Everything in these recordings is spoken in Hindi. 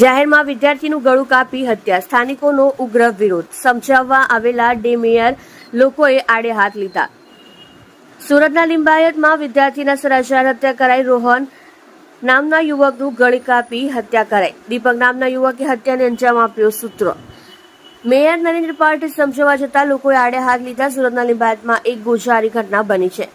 જાહેરમાં વિદ્યાર્થીનું ગળું કાપી હત્યા. સ્થાનિકોનો ઉગ્ર વિરોધ. સમજાવવા આવેલા ડે મેયર લોકોએ આડે હાથ લીધા. સુરતના લિંબાયતમાં વિદ્યાર્થીના સરાચાર હત્યા કરાઈ. રોહન નામના યુવકનું ગળી કાપી હત્યા કરાઈ. દીપક નામના યુવકે હત્યાને અંજામ આપ્યો સૂત્રો. મેયર નરેન્દ્ર પાર્ટી સમજાવવા જતાં લોકોએ આડે હાથ લીધા. સુરતના લિંબાયતમાં એક ગોઝારી ઘટના બની છે.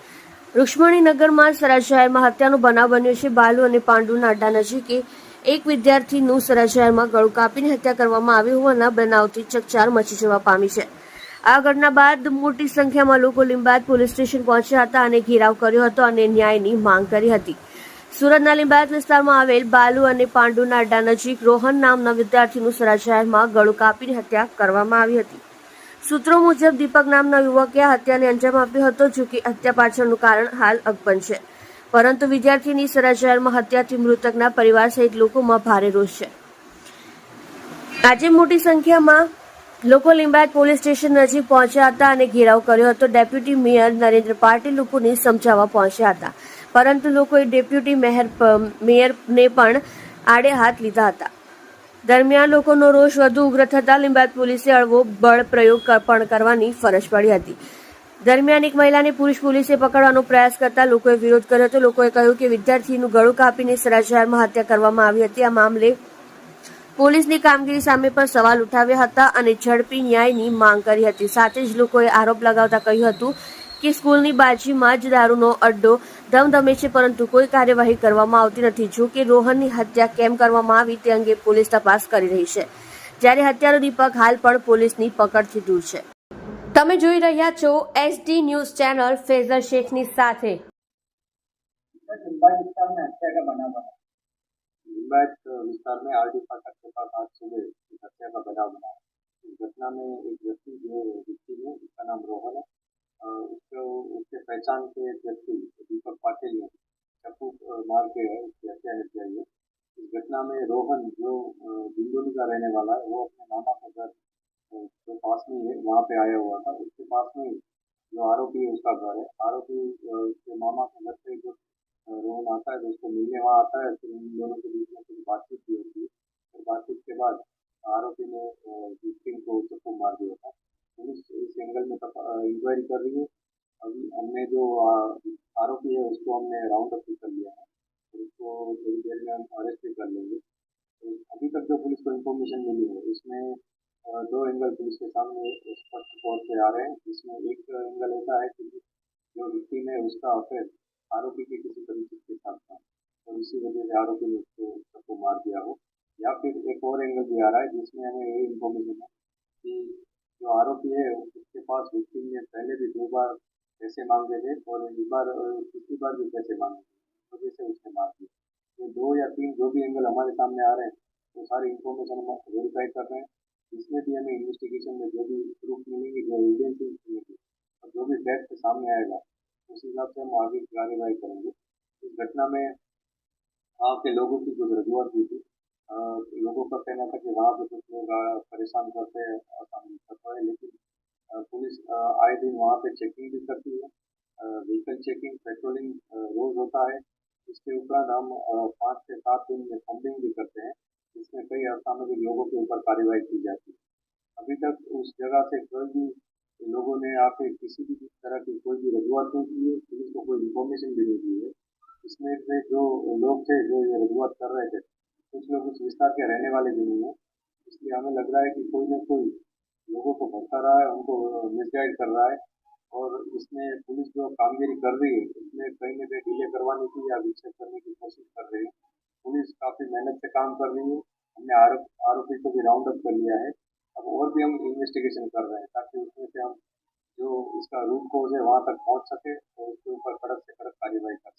રૂક્ષ્મણીનગરમાં સરાજાહેરમાં હત્યાનો બનાવ બન્યો છે. બાલુ અને પાંડુના અડ્ડા નજીકે એક વિદ્યાર્થીનું સરાજાહેરમાં ગળું કાપીને હત્યા કરવામાં આવી હોવાના બનાવથી ચકચાર મચી જવા પામી છે. આ ઘટના બાદ મોટી સંખ્યામાં લોકો લીંબાયત પોલીસ સ્ટેશન પહોંચ્યા હતા અને ઘેરાવ કર્યો હતો અને ન્યાયની માંગ કરી હતી. સુરતના લીંબાયત વિસ્તારમાં આવેલ બાલુ અને પાંડુના અડ્ડા નજીક રોહન નામના વિદ્યાર્થીનું સરાજાહેરમાં ગળું કાપીને હત્યા કરવામાં આવી હતી. સૂત્રો મુજબ દીપક નામના યુવકે હત્યાને અંજામ આપ્યો હતો જો કે હત્યા પાછળનું કારણ હાલ અકબંધ છે. પરંતુ વિદ્યાર્થીની સરાજાહેરમાં હત્યાથી મૃતકના પરિવાર સહિત લોકોમાં ભારે રોષ છે. આજે મોટી સંખ્યામાં લોકો લિંબાયત પોલીસ સ્ટેશન નજીક પહોંચ્યા હતા અને ઘેરાવ કર્યો હતો. ડેપ્યુટી મેયર નરેન્દ્ર પાટીલ લોકોને સમજાવવા પહોંચ્યા હતા. પરંતુ લોકોએ ડેપ્યુટી મેયર મેયરને પણ આડે હાથ લીધા હતા. દરમિયાન લોકોનો રોષ વધુ ઉગ્ર થતા લિંબાયત પોલીસે હળવો બળ પ્રયોગ પણ કરવાની ફરજ પડી હતી. દરમિયાન એક મહિલાને પુરુષ પોલીસે પકડવાનો પ્રયાસ કરતા લોકોએ વિરોધ કર્યો હતો. લોકોએ કહ્યું કે વિદ્યાર્થીનું ગળું કાપીને સરાજહારમાં હત્યા કરવામાં આવી હતી. આ મામલે પોલીસની કામગીરી સામે પણ સવાલ ઉઠાવ્યા હતા અને ઝડપી ન્યાયની માંગ કરી હતી. સાથે જ લોકોએ આરોપ લગાવતા કહ્યું હતું કે સ્કૂલની બાજીમાં જ દારૂનો અડ્ડો ધમધમે છે, પરંતુ કોઈ કાર્યવાહી કરવામાં આવતી નથી. જો કે રોહનની હત્યા કેમ કરવામાં આવી તે અંગે પોલીસ તપાસ કરી રહી છે. જ્યારે હત્યારો દીપક, હાલ પણ પોલીસની પકડથી દૂર છે. તમે જોઈ રહ્યા છો એસડી ન્યૂઝ ચેનલ ફેઝર શેખની સાથે लिंबायत विस्तार में हत्या का बना बना लिंबायत विस्तार में आरडी फाटक के पास आज सुबह एक हत्या का बनाव बना है। इस घटना में एक व्यक्ति जो व्यक्ति है उसका नाम रोहन है अ, उसको उसके पहचान के एक व्यक्ति दीपक पाटिल ने चाकू अ, मार के उसकी हत्या कर दिया है इस घटना में रोहन जो अ, बिंदुली का रहने वाला है वो अपने मामा के घर अ, जो पास में है, वहाँ पे आया हुआ था। उसके पास में जो आरोपी है, उसका घर है। आरोपी उसके मामा के घर से जो रोहन आता है तो उसको मिलने वहाँ आता है। फिर उन दोनों के बीच में कुछ बातचीत भी होती है। और बातचीत के बाद आरोपी ने विक्टिम को चप्पू मार दिया था। पुलिस इस एंगल में इंक्वायरी कर रही है। अभी हमने जो आरोपी है, उसको हमने राउंड अप कर लिया है। उसको थोड़ी देर में हम अरेस्ट भी कर लेंगे। तो अभी तक जो पुलिस को इन्फॉर्मेशन मिली है, उसमें दो एंगल पुलिस के सामने स्पष्ट तौर पे आ रहे हैं, जिसमें एक एंगल ऐसा है कि जो विक्टिम है उसका अफेयर आरोपी के किसी परिचित के साथ था। और इसी वजह से आरोपी ने उसको सबको मार दिया हो। या फिर एक और एंगल भी आ रहा है, जिसमें हमें ये इन्फॉर्मेशन है कि जो आरोपी है, उसके पास विक्टिम ने पहले भी दो बार पैसे मांगे थे और इस बार तीसरी बार भी पैसे मांगे थे। वजह से उसने मार दिया। ये दो या तीन जो भी एंगल हमारे सामने आ रहे हैं, वो सारी इन्फॉर्मेशन हम वेरीफाई कर रहे हैं। इसमें भी हमें इन्वेस्टिगेशन में जो भी प्रूफ मिलेंगे, जो एविडेंसेस मिलेंगे, और जो भी फैक्ट सामने आएगा, उस हिसाब से हम आगे की कार्यवाही करेंगे। इस घटना में वहाँ के लोगों की कुछ रजुआत हुई थी लोगों का कहना था कि वहाँ पे कुछ लोग परेशान करते हैं हैं, लेकिन पुलिस आए दिन वहाँ पे चेकिंग भी करती है। व्हीकल चेकिंग पेट्रोलिंग रोज होता है। इसके उपरांत हम पाँच से सात दिन में फंडिंग भी करते हैं। जिसमें कई असामयिक लोगों के ऊपर कार्रवाई की जाती है। अभी तक उस जगह से कोई भी लोगों ने आके किसी भी तरह की कोई भी रजूआत नहीं की है, पुलिस को कोई इन्फॉर्मेशन भी नहीं दी है। इसमें से जो लोग थे, जो ये रजूआत कर रहे थे, कुछ लोग उस विस्तार के रहने वाले भी नहीं है। इसलिए हमें लग रहा है कि कोई ना कोई लोगों को भटका रहा है, उनको मिसगाइड कर रहा है और इसमें पुलिस जो कामगिरी कर रही है इसमें कहीं ना कहीं डिले करवाने की या विक्षेप करने की कोशिश कर रही है। पुलिस काफ़ी मेहनत से काम कर रही है। हमने आरोप, आरोपी को भी राउंड अप कर लिया है। अब और भी हम इन्वेस्टिगेशन कर रहे हैं ताकि उसमें से हम जो इसका रूट कोज है, वहाँ तक पहुँच सके और उसके ऊपर कड़क से कड़क कार्यवाही कर